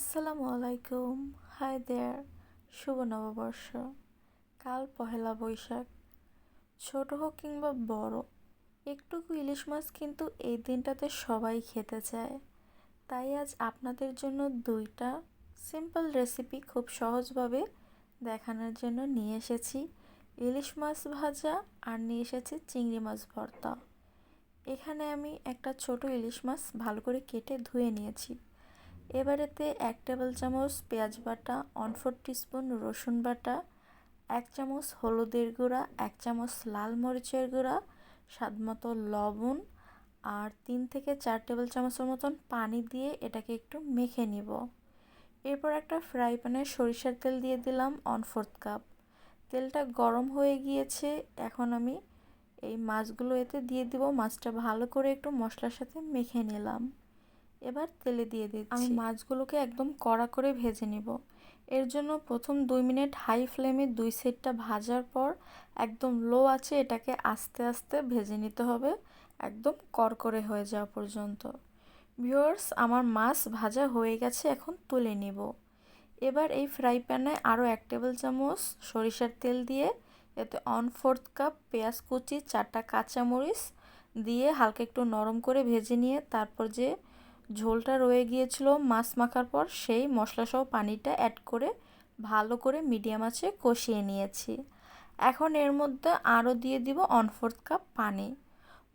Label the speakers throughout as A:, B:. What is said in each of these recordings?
A: আসসালামু আলাইকুম। Hi there, শুভ নববর্ষ। কাল পহেলা বৈশাখ। ছোট হোক কিংবা বড়, একটুকু ইলিশ মাছ কিন্তু এই দিনটাতে সবাই খেতে চায়। তাই আজ আপনাদের জন্য দুইটা সিম্পল রেসিপি খুব সহজভাবে দেখানোর জন্য নিয়ে এসেছি। ইলিশ মাছ ভাজা আর নিয়ে এসেছি চিংড়ি মাছ ভর্তা। এখানে আমি একটা ছোট ইলিশ মাছ ভালো করে কেটে ধুয়ে নিয়েছি। এবারেতে এক টেবিল চামচ পেঁয়াজ বাটা, ওয়ান ফোর টিস্পুন রসুন বাটা, এক চামচ হলুদের গুঁড়া, এক চামচ লাল মরিচের গুঁড়া, স্বাদ মতো লবণ আর তিন থেকে চার টেবিল চামচের মতন পানি দিয়ে এটাকে একটু মেখে নিব। এরপর একটা ফ্রাই প্যানে সরিষার তেল দিয়ে দিলাম ওয়ান ফোর্থ কাপ। তেলটা গরম হয়ে গিয়েছে, এখন আমি এই মাছগুলো এতে দিয়ে দিব। মাছটা ভালো করে একটু মশলার সাথে মেখে নিলাম। এবার তেলে দিয়ে দিচ্ছি। আমি মাছগুলোকে একদম কড়া করে ভেজে নিব। এর জন্য প্রথম দুই মিনিট হাই ফ্লেমে দুই সাইডটা ভাজার পর একদম লো আছে এটাকে আস্তে আস্তে ভেজে নিতে হবে। একদম করকরে হয়ে যাওয়া পর্যন্ত। ভিউয়ার্স আমার মাছ ভাজা হয়ে গেছে এখন তুলে নিব। এবার এই ফ্রাই প্যানে আরও এক টেবিল চামচ সরিষার তেল দিয়ে এতে অন ফোর্থ কাপ পেঁয়াজ কুচি চারটা কাঁচামরিচ দিয়ে হালকা একটু নরম করে ভেজে নিয়ে তারপর যে ঝোলটা রয়ে গিয়েছিল, মাছ মাখার পর সেই মশলাসহ পানিটা অ্যাড করে ভালো করে মিডিয়াম আছে কষিয়ে নিয়েছি। এখন এর মধ্যে আরও দিয়ে দিব অন ফোর্থ কাপ পানি।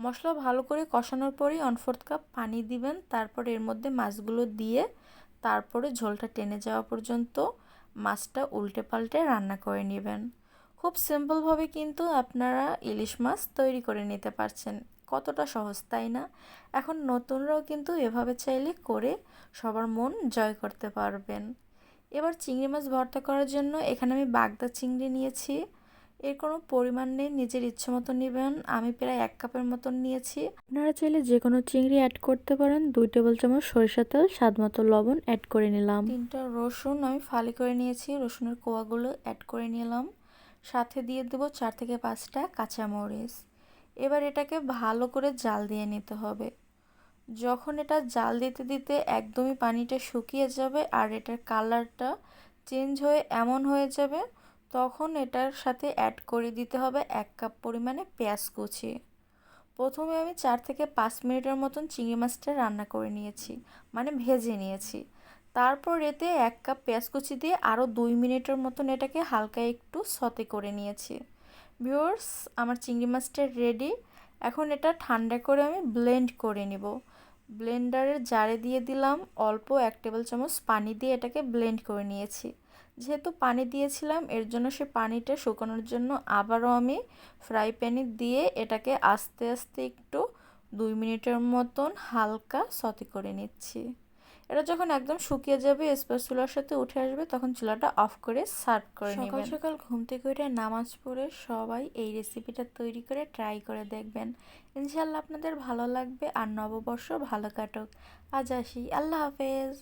A: মশলা ভালো করে কষানোর পরেই অন ফোর্থ কাপ পানি দিবেন, তারপর এর মধ্যে মাছগুলো দিয়ে তারপরে ঝোলটা টেনে যাওয়া পর্যন্ত মাছটা উল্টে পাল্টে রান্না করে নেবেন। খুব সিম্পলভাবে কিন্তু আপনারা ইলিশ মাছ তৈরি করে নিতে পারছেন। কতটা সহজ, তাই না? এখন নতুনরাও কিন্তু এভাবে চাইলে করে সবার মন জয় করতে পারবেন। এবার চিংড়ি মাছ ভর্তা করার জন্য এখানে আমি বাগদা চিংড়ি নিয়েছি। এর কোনো পরিমাণ নেই, নিজের ইচ্ছে মতো নেবেন। আমি প্রায় এক কাপের মতন নিয়েছি। আপনারা চাইলে যে কোনো চিংড়ি অ্যাড করতে পারেন। দুই টেবিল চামচ সরিষা তেল, স্বাদ মতো লবণ অ্যাড করে নিলাম। তিনটা রসুন আমি ফালি করে নিয়েছি। রসুনের কোয়াগুলো অ্যাড করে নিলাম। সাথে দিয়ে দেবো চার থেকে পাঁচটা কাঁচামরিচ। এবার এটাকে ভালো করে জাল দিয়ে নিতে হবে। যখন এটা জাল দিতে দিতে একদমই পানিটা শুকিয়ে যাবে আর এটার কালারটা চেঞ্জ হয়ে এমন হয়ে যাবে, তখন এটার সাথে অ্যাড করে দিতে হবে এক কাপ পরিমাণে পেঁয়াজ কুচি। প্রথমে আমি চার থেকে পাঁচ মিনিটের মতন চিংড়ি মাছটা রান্না করে নিয়েছি মানে ভেজে নিয়েছি। তারপর এতে এক কাপ পেঁয়াজ কুচি দিয়ে আরও দুই মিনিটের মতন এটাকে হালকা একটু সতে করে নিয়েছি। ভিউয়ার্স, আমার চিংড়ি মাছটা রেডি এখন এটা ঠান্ডা করে আমি ব্লেন্ড করে নিব। ব্লেন্ডারের জারে দিয়ে দিলাম অল্প এক টেবিল চামচ পানি দিয়ে এটাকে ব্লেন্ড করে নিয়েছি। যেহেতু পানি দিয়েছিলাম, এর জন্য সে পানিটা শুকানোর জন্য আবারও আমি ফ্রাই প্যানে দিয়ে এটাকে আস্তে আস্তে একটু দুই মিনিটের মতন হালকা সতে করে নিচ্ছি। এটা যখন একদম শুকিয়ে যাবে চুলার সাথে উঠে আসবে তখন চুলাটা অফ করে সার্ভ করে সকাল সকাল ঘুম থেকে উঠে নামাজ পড়ে সবাই এই রেসিপিটা তৈরি করে ট্রাই করে দেখবেন। ইনশাল্লাহ আপনাদের ভালো লাগবে আর নববর্ষ ভালো কাটুক। আজ আসি। আল্লাহ হাফেজ।